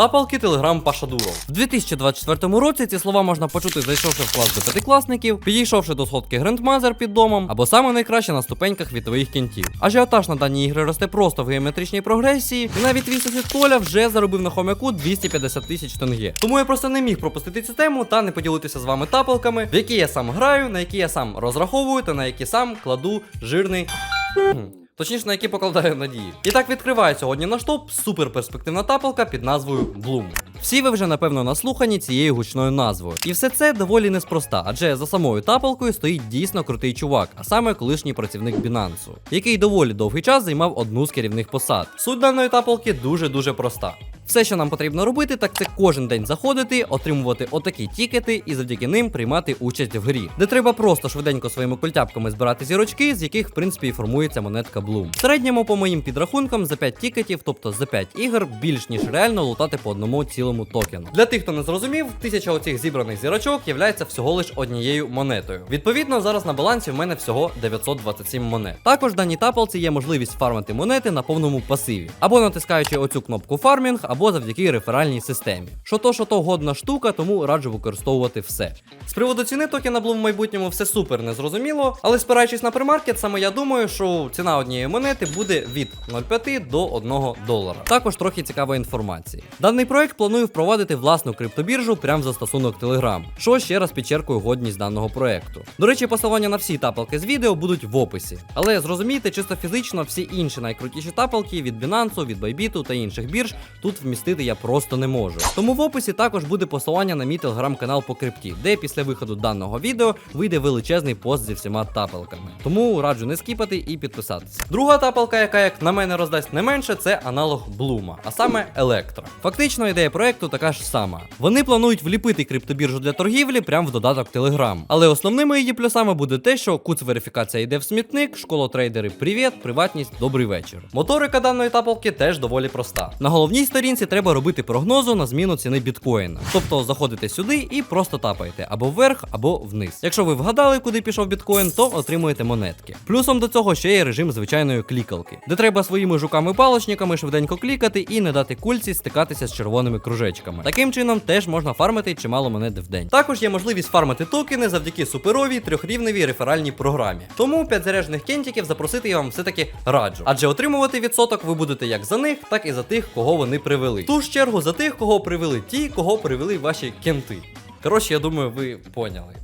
Тапалки Телеграм Пашадуров. В 2024 році ці слова можна почути, зайшовши в клас до п'ятикласників, підійшовши до сходки Грандмазер під домом, або саме найкраще на ступеньках від твоїх кінтів. Ажіотаж на дані ігри росте просто в геометричній прогресії, і навіть твій сусід Коля вже заробив на хомяку 250 тисяч тенге. Тому я просто не міг пропустити цю тему та не поділитися з вами тапалками, в які я сам граю, на які я сам розраховую та на які сам кладу жирний. Точніше, на які покладаю надії. І так відкриває сьогодні наш топ суперперспективна тапалка під назвою Bloom. Всі ви вже напевно наслухані цією гучною назвою. І все це доволі неспроста, адже за самою тапалкою стоїть дійсно крутий чувак, а саме колишній працівник Binance, який доволі довгий час займав одну з керівних посад. Суть даної тапалки дуже-дуже проста. Все, що нам потрібно робити, так це кожен день заходити, отримувати отакі тікети і завдяки ним приймати участь в грі, де треба просто швиденько своїми культяпками збирати зірочки, з яких в принципі і формується монетка Bloom. В середньому, по моїм підрахункам, за 5 тікетів, тобто за 5 ігор, більш ніж реально лутати по одному цілому токену. Для тих, хто не зрозумів, тисяча оцих зібраних зірочок являється всього лиш однією монетою. Відповідно, зараз на балансі в мене всього 927 монет. Також в даній тапалці є можливість фармити монети на повному пасиві, або натискаючи оцю кнопку фармінг, або завдяки реферальній системі. Що то, що то годна штука, тому раджу використовувати все. З приводу ціни токена Bloom в майбутньому все супер незрозуміло, але спираючись на примаркет, саме я думаю, що ціна однієї монети буде від 0,5 до 1 долара. Також трохи цікавої інформації. Даний проект планує впровадити власну криптобіржу прямо в застосунок Telegram, що ще раз підчеркує годність даного проекту. До речі, посилання на всі тапалки з відео будуть в описі. Але зрозумійте, чисто фізично всі інші найкрутіші тапалки від Binance, від Bybit та інших бірж тут вмістити я просто не можу. Тому в описі також буде посилання на мій телеграм-канал по крипті, де після виходу даного відео вийде величезний пост зі всіма тапалками. Тому раджу не скіпати і підписатися. Друга тапалка, яка як на мене роздасть не менше, це аналог Блума, а саме Електро. Фактично ідея проекту така ж сама. Вони планують вліпити криптобіржу для торгівлі прямо в додаток Telegram. Але основними її плюсами буде те, що куц верифікація йде в смітник, школотрейдери привіт, приватність, добрий вечір. Моторика даної тапалки теж доволі проста. На головній сторінці треба робити прогнозу на зміну ціни біткоїна. Тобто заходите сюди і просто тапаєте або вверх, або вниз. Якщо ви вгадали, куди пішов біткоін, то отримуєте монетки. Плюсом до цього ще є режим звичайної клікалки, де треба своїми жуками-палочниками швиденько клікати і не дати кульці стикатися з червоними кружечками. Таким чином теж можна фармити чимало монет в день. Також є можливість фармити токени завдяки суперовій трьохрівневій реферальній програмі. Тому 5 заряджених кентиків запросити я вам все-таки раджу. Адже отримувати відсоток ви будете як за них, так і за тих, кого вони привели. В ту ж чергу за тих, кого привели ті, кого привели ваші кенти. Коротше, я думаю, ви поняли.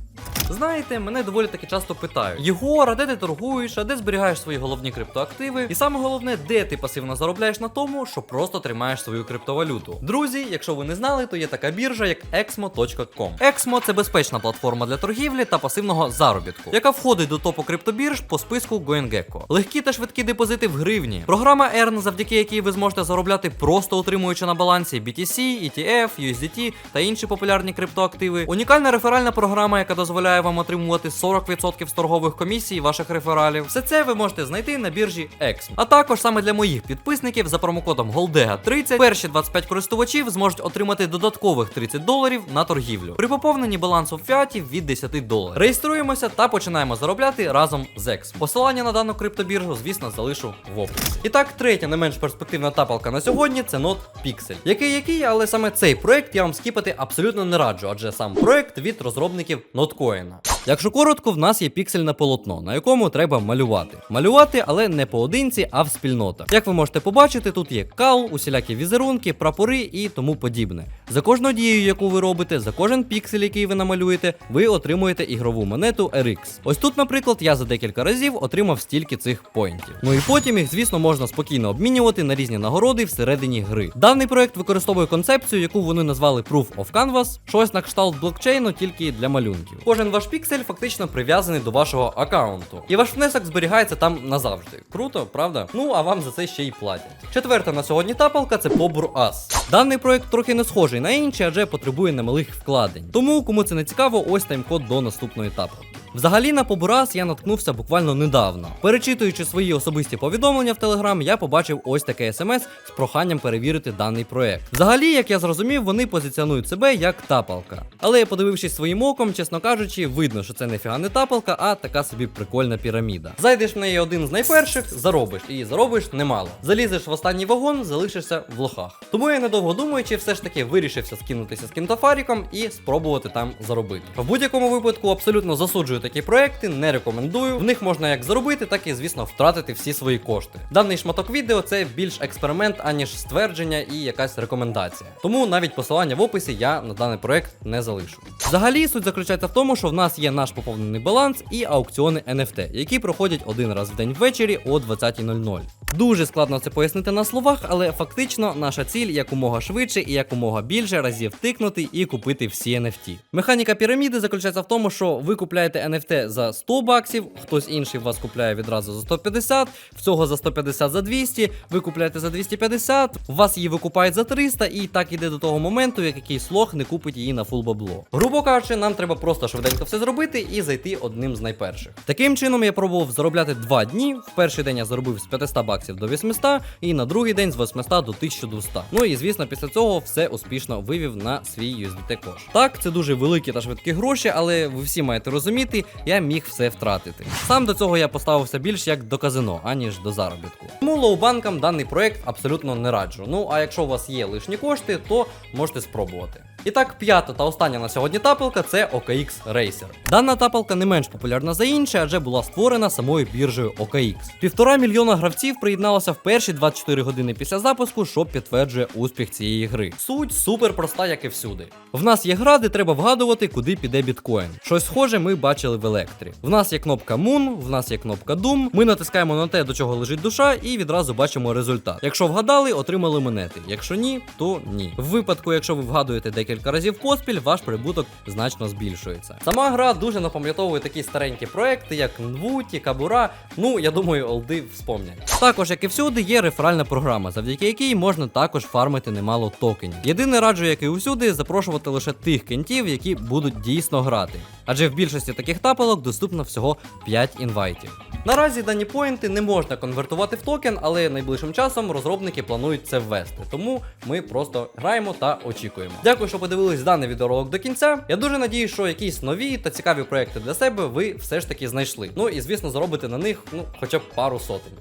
Знаєте, мене доволі таки часто питають: Єгор, а де ти торгуєш, а де зберігаєш свої головні криптоактиви? І саме головне, де ти пасивно заробляєш на тому, що просто тримаєш свою криптовалюту. Друзі, якщо ви не знали, то є така біржа, як exmo.com. Exmo це безпечна платформа для торгівлі та пасивного заробітку, яка входить до топу криптобірж по списку GoenGecko. Легкі та швидкі депозити в гривні. Програма Earn, завдяки якій ви зможете заробляти просто утримуючи на балансі BTC, ETF, USDT та інші популярні криптоактиви. Унікальна реферальна програма, яка дозволяє вам отримувати 40% з торгових комісій ваших рефералів. Все це ви можете знайти на біржі Exmo. А також саме для моїх підписників за промокодом GOLDEGA30 перші 25 користувачів зможуть отримати додаткових 30 доларів на торгівлю при поповненні балансу в фіаті від 10 доларів. Реєструємося та починаємо заробляти разом з Exmo. Посилання на дану криптобіржу, звісно, залишу в описі. І так, третя не менш перспективна тапалка на сьогодні це Node Pixel. Який який, але саме цей проект я вам скіпати абсолютно не раджу, адже сам проект від розробників Notcoin. Якщо коротко, в нас є піксельне полотно, на якому треба малювати. Малювати, але не поодинці, а в спільнотах. Як ви можете побачити, тут є кал, усілякі візерунки, прапори і тому подібне. За кожну дію, яку ви робите, за кожен піксель, який ви намалюєте, ви отримуєте ігрову монету RX. Ось тут, наприклад, я за декілька разів отримав стільки цих поінтів. Ну і потім їх, звісно, можна спокійно обмінювати на різні нагороди всередині гри. Даний проект використовує концепцію, яку вони назвали Proof of Canvas, щось на кшталт блокчейну тільки для малюнків. Кожен ваш піксель фактично прив'язаний до вашого аккаунту. І ваш внесок зберігається там назавжди. Круто, правда? Ну а вам за це ще й платять. Четверта на сьогодні тапалка це Побур Ас. Даний проект трохи не схожий на інші, адже потребує немалих вкладень. Тому, кому це не цікаво, ось тайм-код до наступного тапалки. Взагалі на побурас я наткнувся буквально недавно. Перечитуючи свої особисті повідомлення в Телеграм, я побачив ось таке смс з проханням перевірити даний проект. Взагалі, як я зрозумів, вони позиціонують себе як тапалка. Але подивившись своїм оком, чесно кажучи, видно, що це ніфіга не тапалка, а така собі прикольна піраміда. Зайдеш в неї один з найперших, заробиш, і заробиш немало. Залізеш в останній вагон, залишишся в лохах. Тому я недовго думаючи, все ж таки вирішився скинутися з кінтофаріком і спробувати там заробити. В будь-якому випадку абсолютно засуджую такі проекти, не рекомендую. В них можна як заробити, так і, звісно, втратити всі свої кошти. Даний шматок відео це більш експеримент, аніж ствердження і якась рекомендація. Тому навіть посилання в описі я на даний проект не залишу. Взагалі, суть заключається в тому, що в нас є наш поповнений баланс і аукціони NFT, які проходять один раз в день ввечері о 20.00. Дуже складно це пояснити на словах, але фактично наша ціль якомога швидше і якомога більше разів тикнути і купити всі NFT. Механіка піраміди заключається в тому, що ви купляєте NFT за 100 баксів, хтось інший вас купляє відразу за 150, в цього за 150 за 200, ви купляєте за 250, вас її викупають за 300, і так іде до того моменту, як якийсь лох не купить її на фул бабло. Грубо кажучи, нам треба просто швиденько все зробити і зайти одним з найперших. Таким чином я пробував заробляти 2 дні. В перший день я заробив з 500 баксів до 800, і на другий день з 800 до 1200. Ну і звісно, після цього все успішно вивів на свій USDT кош. Так, це дуже великі та швидкі гроші, але ви всі маєте розуміти, я міг все втратити. Сам до цього я поставився більш як до казино, аніж до заробітку. Тому лоубанкам даний проект абсолютно не раджу. Ну а якщо у вас є лишні кошти, то можете спробувати. І так, п'ята та остання на сьогодні тапелка це OKX Racer. Дана тапелка не менш популярна за інші, адже була створена самою біржею OKX. Півтора мільйона гравців приєдналося в перші 24 години після запуску, що підтверджує успіх цієї гри. Суть супер проста, як і всюди. В нас є гра, де треба вгадувати, куди піде біткоін. Щось схоже ми бачили в електрі. В нас є кнопка Moon, в нас є кнопка Doom. Ми натискаємо на те, до чого лежить душа, і відразу бачимо результат. Якщо вгадали, отримали монети. Якщо ні, то ні. В випадку, якщо ви вгадуєте декілька разів поспіль, ваш прибуток значно збільшується. Сама гра дуже напам'ятовує такі старенькі проекти, як Нвуті, Кабура. Ну, я думаю, олди вспомнять. Також, як і всюди, є реферальна програма, завдяки якій можна також фармити немало токенів. Єдине раджу, як і усюди, запрошувати лише тих кентів, які будуть дійсно грати. Адже в більшості таких тапелок доступно всього 5 інвайтів. Наразі дані поінти не можна конвертувати в токен, але найближчим часом розробники планують це ввести. Тому ми просто граємо та очікуємо. Дякую, що подивились даний відеоролик до кінця. Я дуже надію, що якісь нові та цікаві проекти для себе ви все ж таки знайшли. Ну і звісно, заробите на них ну хоча б пару сотень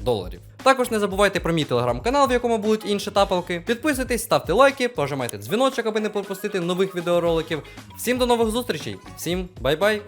доларів. Також не забувайте про мій телеграм-канал, в якому будуть інші тапалки. Підписуйтесь, ставте лайки, пожимайте дзвіночок, аби не пропустити нових відеороликів. Всім до нових зустрічей, всім бай-бай!